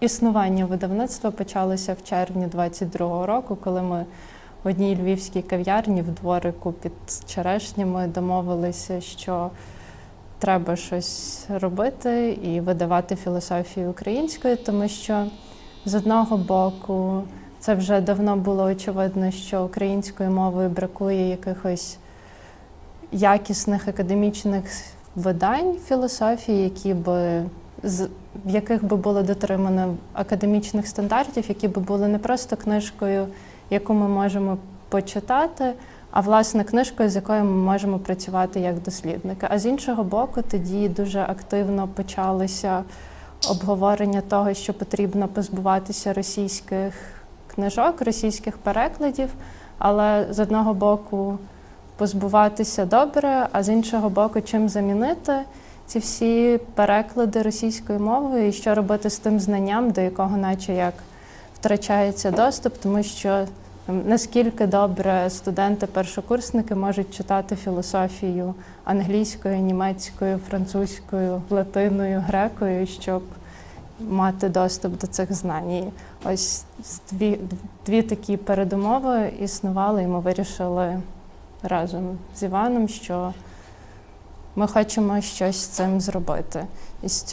Існування видавництва почалося в червні 22-го року, коли ми в одній львівській кав'ярні в дворику під черешнями домовилися, що треба щось робити і видавати філософію українською, тому що з одного боку це вже давно було очевидно, що українською мовою бракує якихось якісних академічних видань філософії, які би в яких би було дотримано академічних стандартів, які би були не просто книжкою, яку ми можемо почитати, а власне книжкою, з якою ми можемо працювати як дослідники. А з іншого боку, тоді дуже активно почалося обговорення того, що потрібно позбуватися російських книжок, російських перекладів, але з одного боку позбуватися добре, а з іншого боку, чим замінити ці всі переклади російською мовою і що робити з тим знанням, до якого наче як втрачається доступ, тому що там, наскільки добре студенти-першокурсники можуть читати філософію англійською, німецькою, французькою, латиною, грекою, щоб мати доступ до цих знань. І ось дві, дві такі передумови існували, і ми вирішили разом з Іваном, що ми хочемо щось з цим зробити. І з цього